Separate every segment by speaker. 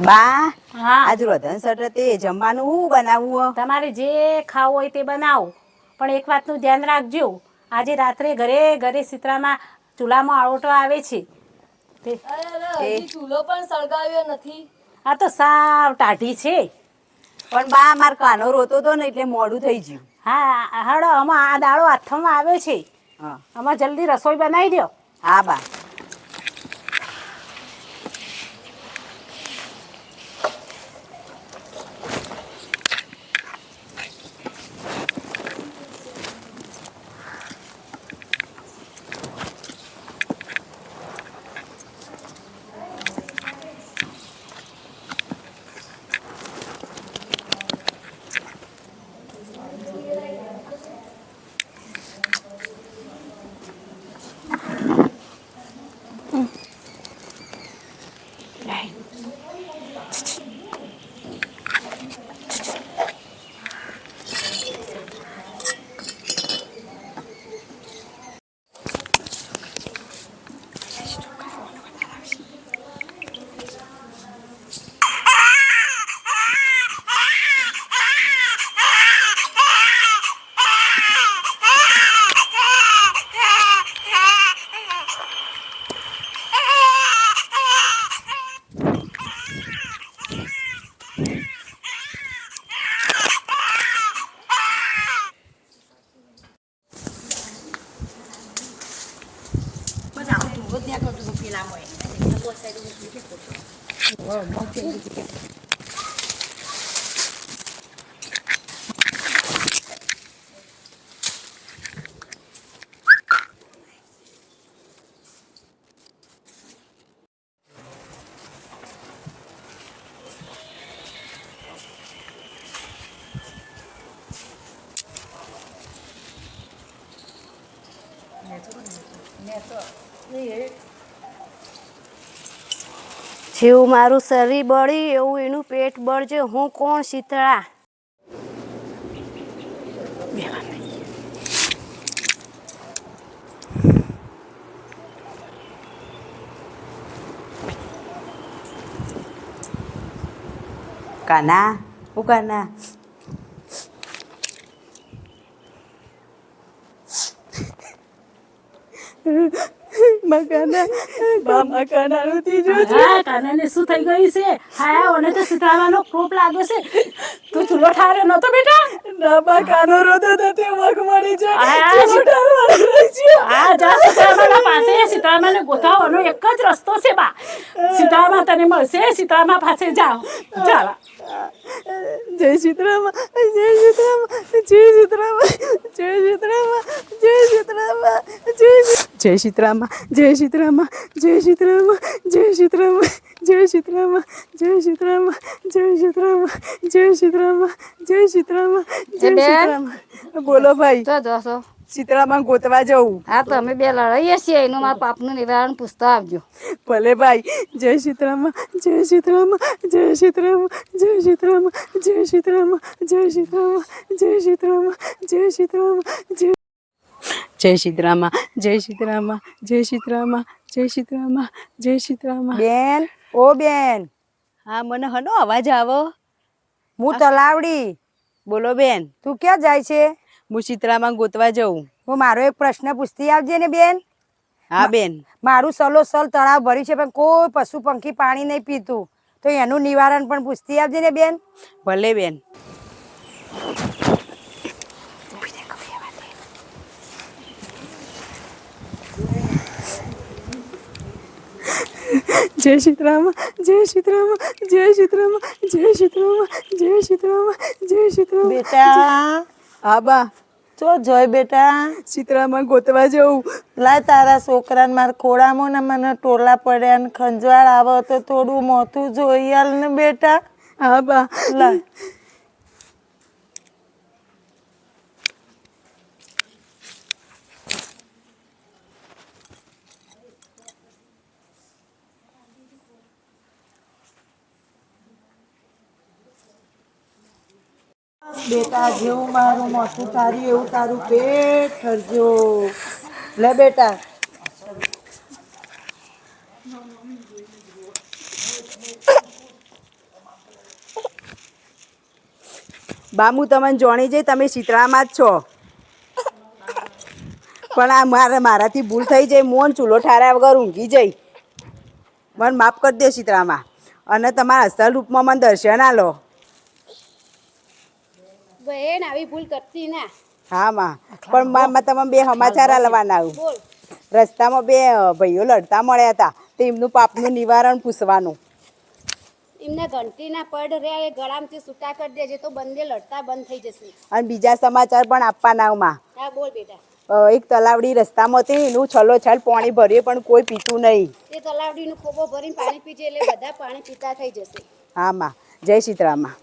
Speaker 1: બા
Speaker 2: હા.
Speaker 1: આજ રોધન સટ તે જમવાનું હું બનાવવું
Speaker 2: તમારે જે ખાવું હોય તે બનાવો. પણ એક વાતનું ધ્યાન રાખજો. આજે રાત્રે ઘરે ઘરે સિતરામાં ચૂલામાં આળોટો આવે છે. તે
Speaker 3: ચૂલો પણ સળગાવ્યો નથી.
Speaker 2: આ તો સાવ ટાઢી છે.
Speaker 1: પણ બા માર કાનો રોતો તો ને એટલે મોડું થઈ ગયું.
Speaker 2: હા હળો આમાં આ દાળો હાથમાં આવ્યો છે.
Speaker 1: હા.
Speaker 2: આમાં જલ્દી રસોઈ બનાવી દો
Speaker 1: હા બા. Вот я как-то запила мой. Вот я как-то запила мой.
Speaker 4: જેવું મારું શરીર બળી એવું એનું પેટ બળજે હું કોણ શીતળા?
Speaker 1: કાના? હું કાના? મકાના બા મકાના રૂતી જો
Speaker 2: હા કાનાને શું થઈ ગયું છે? હા ઓને તો સિતરામાનો કોપ લાગ્યો છે. તું ચૂલો ઠારે નતો બેટા?
Speaker 1: ના બા કાનો રોતો તો તે વખ મળી
Speaker 2: આ
Speaker 1: જાય. છે.
Speaker 2: હા જા સીતારામાના પાસે. સીતારામાને ગોતાવાનો એક જ રસ્તો છે બા. સીતારામા તને મળશે સીતારામા પાસે જાઓ. ચાલો.
Speaker 1: જય સીતરામા જય સીતરામા જય સીતરામા જય સીતરામા જય સીતરામા જય જય સીતરામા જય સીતરામા જય સીતરામા જય સીતરામા જય સીતરામા જય સીતરામા જય સીતરામા જય સીતરામા જય સીતરામા જય. સીતરામા બોલો ભાઈ
Speaker 4: જશો
Speaker 1: સીતરામા ગોતવા જવું
Speaker 4: હા તો અમે બે લડાઈએ છીએ એનું મારા પાપનું નિવારણ પૂછતા આવજો
Speaker 1: ભલે ભાઈ જય શીતળામાં જય શીતળામાં જય શીતળામાં જય શીતળામાં જય શીતળામાં જય શીતળામાં જય શીતળામાં જય શીતળામાં જય જય શીતળામાં જય શીતળામાં જય શીતળામાં જય શીતળામાં જય શીતળામાં
Speaker 5: બેન ઓ બેન
Speaker 1: હા મને હનો અવાજ આવો
Speaker 5: હું તલાવડી
Speaker 1: બોલો બેન
Speaker 5: તું ક્યાં જાય છે
Speaker 1: હું સીતરામા ગોતવા જઉં.
Speaker 5: હું મારો એક પ્રશ્ન પૂછતી આવજે ને બેન.
Speaker 1: હા બેન.
Speaker 5: મારું સલો સલ તળાવ ભર્યું છે પણ કોઈ પશુ પંખી પાણી નહીં પીતું. તો એનું નિવારણ પણ પૂછતી આવજે ને બેન.
Speaker 1: ભલે બેન. જય સીતરામા જય સીતરામા જય સીતરામા જય સીતરામા જય સીતરામા જય સીતરામા
Speaker 6: બેટા
Speaker 1: હા બા
Speaker 6: ચો જોય બેટા.
Speaker 1: ચિત્રામાં ગોતવા જવું.
Speaker 6: લાય તારા છોકરાને મારા ખોળામાં ને મને ટોલા પડ્યા ને ખંજવાળ આવે તો થોડું મોથું જોઈ આલ ને બેટા.
Speaker 1: હા બા.
Speaker 6: લાય બેટા, જેવું મારું મોટું તારી, એવું તારું પેટ કરજો લે બેટા.
Speaker 1: બામુ, તમને જોણી જઈ, તમે શીતળામાં જ છો. પણ આ મારે, મારાથી ભૂલ થઈ જાય મોન ચૂલો ઠાર્યા વગર ઊંઘી જઈ. મને માફ કરી દે શીતળામાં. અને તમારા અસલ રૂપમાં મને દર્શન આલો.
Speaker 4: બહેન આવી ભૂલ કરતી ના.
Speaker 1: હા માં પણ માં તમે બે સમાચાર આલવાના આવું.
Speaker 4: બોલ.
Speaker 1: રસ્તામાં બે ભાઈઓ લડતા મળ્યા હતા. તો એમનું પાપનું નિવારણ પૂછવાનું.
Speaker 4: એમને ઘંટીના પડ રહ્યા એ ગળામાંથી છૂટા કરી દેજે તો બંને લડતા બંધ થઈ જશે.
Speaker 1: અને બીજા સમાચાર પણ આપવાના માં
Speaker 4: હા બોલ બેટા.
Speaker 1: એક તલાવડી રસ્તામાં હતી એનું છલો છલ પાણી ભર્યું પણ કોઈ પીતું નહીં.
Speaker 4: એ તલાવડીનું ખોબો ભરીને પાણી પીજે એટલે બધા પાણી પીતા થઈ જશે.
Speaker 1: હા માં જય સીતરામાં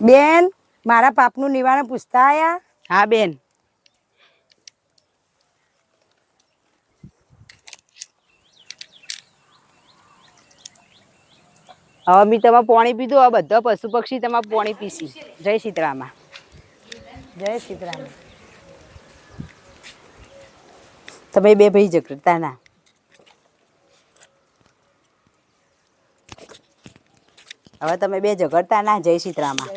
Speaker 5: બેન મારા પાપનું નિવારણ પૂછતા આયા?
Speaker 1: હા બેન. હવે મેં તમારે પાણી પીધું હવે બધા પશુ પક્ષી તમારે પાણી પીસી જય સીતરામા
Speaker 5: જય સીતરામા
Speaker 1: તમે બે ભાઈ ઝઘડતા ના. હવે તમે બે ઝઘડતા ના જય સીતરામાં.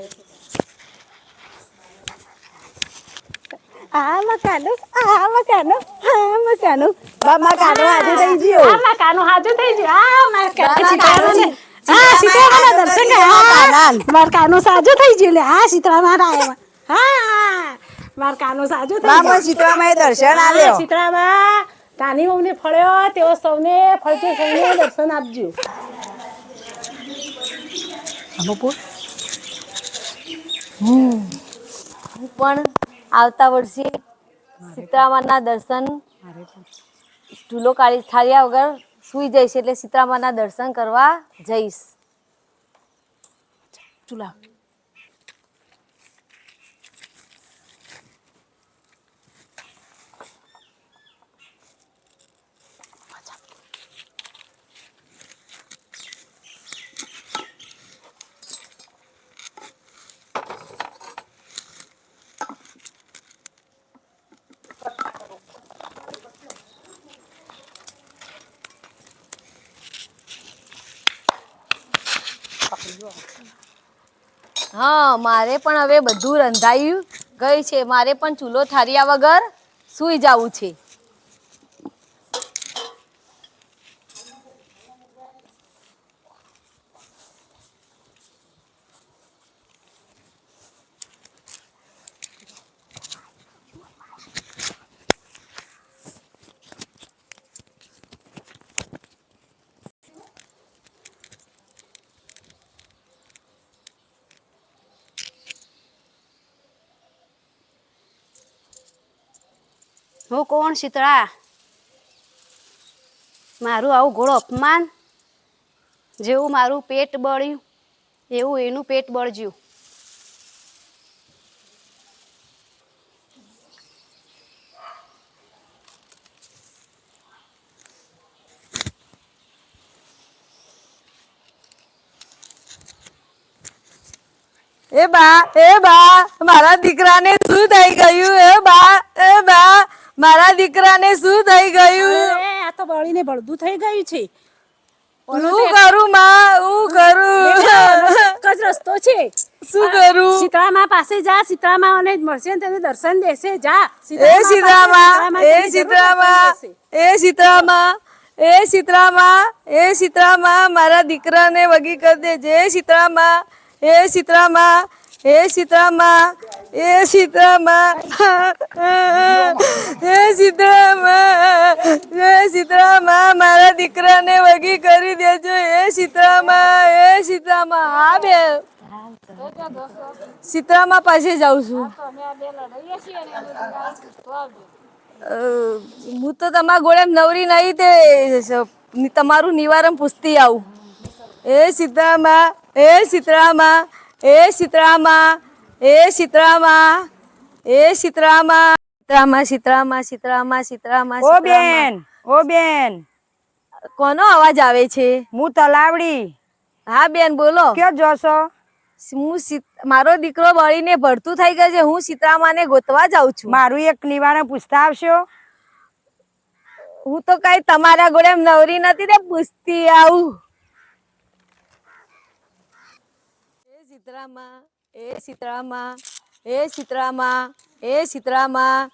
Speaker 1: આ મકાનો આ મકાનો આ મકાનો. બા મકાનો આજે થઈ ગયો
Speaker 2: આ મારા હાજુ થઈ ગયો આ મારા કાનો હા સીતારામના દર્શન કર્યા મારા સાજો થઈ ગયો લે. હા સીતારામ આવ્યા. હા. મારા સાજો થઈ ગયો
Speaker 1: સીતરામાં દર્શન આલ્યો.
Speaker 2: સીતારામા. તાની વહુને ફળ્યો તેઓ સૌને ફળજો સૌને દર્શન આપજો.
Speaker 3: હું પણ આવતા વર્ષે સીતરામાના દર્શન ચૂલો કાઢી થાળ્યા વગર સુઈ જઈશ એટલે સીતરામાના દર્શન કરવા જઈશ.
Speaker 2: ચૂલા.
Speaker 3: હા, મારે પણ હવે બધું રંધાયું. ગઈ છે, મારે પણ ચૂલો ઠાર્યા વગર સુઈ જવું છે.
Speaker 4: હું કોણ શીતળા? મારું આવું ઘોડો અપમાન? જેવું મારું પેટ બળ્યું, એવું એનું પેટ બળજ્યું.
Speaker 6: એ બા એ બા, મારા દીકરાને શું થઈ ગયું? એ બા એ બા મારા દીકરાને શું થઈ ગયું?
Speaker 2: આ તો બળીને બળદું થઈ ગયું છે.
Speaker 6: હું કરું માં? હું કરું?
Speaker 2: રસ્તો છે.
Speaker 6: શું કરું?
Speaker 2: સીતળામા પાસે જા સીતળામા અને મળશે ને તને દર્શન દેશે. જા
Speaker 6: એ સીતારામા એ
Speaker 2: સીતળામા
Speaker 6: એ સીતારામા એ સીતારામા એ સીતારામા મારા દીકરાને વગી કરી દેજે. એ સીતારામા એ સીતારામા એ સીતારામા એ સીતરામાં એ સીતરામાં એ સીતરામાં મારા દીકરાને વગી કરી દેજો. એ સીતરામાં એ સીતરામાં હા બે સીતરામાં પાસે જાઉં છું. હું તો તમારા ગોળે નવરી નહીં તે તમારું નિવારણ પૂછતી આવું. એ સીતરામાં એ સીતરામાં એ સીતરામા એ સીતરામા એ સીતરામા. સીતરામા સીતરામા સીતરામા સીતરામા
Speaker 5: ઓ બેન ઓ બેન.
Speaker 6: કોનો અવાજ આવે છે?
Speaker 5: હું તલાવડી.
Speaker 6: હા બેન બોલો.
Speaker 5: ક્યાં જોશો?
Speaker 6: હું મારો દીકરો બળીને ભરતું થઈ ગયો છે. હું સીતરામાને ગોતવા જાઉં છું.
Speaker 5: મારું એક નિવારણ પૂછતા આવશો?
Speaker 6: હું તો કઈ તમારા ગોળે નવરી નથી ને પૂછતી આવું. સીતરામાં એ સીતરામાં એ સીતરામાં એ સીતરામાં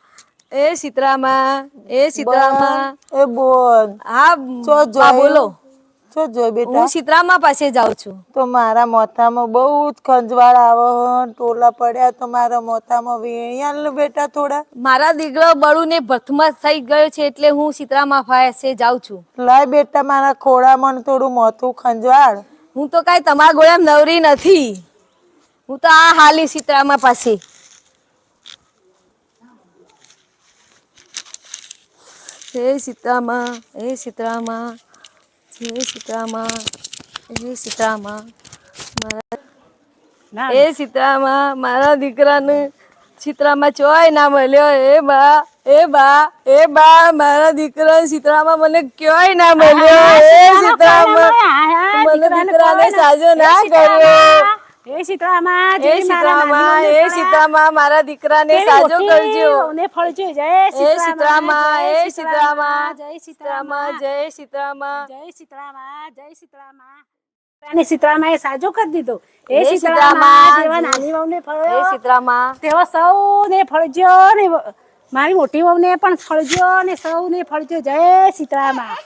Speaker 6: એ સીતરામાં એ સીતરામાં.
Speaker 7: એ બોલ.
Speaker 6: હા
Speaker 7: ચો
Speaker 6: બોલો.
Speaker 7: ચો જોઈ બેટા?
Speaker 6: હું સીતરામાં પાસે જાઉં છું.
Speaker 7: તો મારા મોથામાં બહુ જ ખંજવાળ આવે. ટોલા પડ્યા તો મારા મોથામાં વેણ્યા ને બેટા થોડા.
Speaker 6: મારા દીકરો બળુને ભથમાં થઈ ગયો છે એટલે હું સીતરામા પાસે જાઉં છું.
Speaker 7: લાય બેટા મારા ખોળામાં થોડું મોથું ખંજવાળ.
Speaker 6: હું તો કાંઈ તમારા ગોળામ નવરી નથી. હું તો આ હાલી સીતરામાં પાછી. હે સીતામાં હે સીતરામાં હે સીતરામાં હે સીતરામાં મારા એ સીતરામાં મારા દીકરાને સીતરામાં ચોય ના મળ્યો. એ બા એ બા એ બા મારા દીકરા સીતરામાં મને ક્યોય ના મળ્યો? એ સીતરામાં મને દીકરાને સાજો ના કર્યો.
Speaker 2: એ સીતરામાં
Speaker 6: એ સીતરામાં એ સીતામાં મારા દીકરાને સાજો કરજો.
Speaker 2: ને ફળજો. જય
Speaker 6: એ સીતરામાં એ સીતરામાં
Speaker 2: જય
Speaker 6: સીતરામાં જય સીતરામાં
Speaker 2: જય સીતરામાં જય સીતરામાં અને સીતરામાં એ સાજો કરી દીધો. એ સીતરામાં
Speaker 6: સીતરામાં
Speaker 2: જેવા નાની વહુને
Speaker 6: એ
Speaker 2: ફળ્યો. તેવા સૌને ફળજો ને મારી મોટી વહુને પણ ફળજો ને સૌને ફળજો. જય સીતરામાં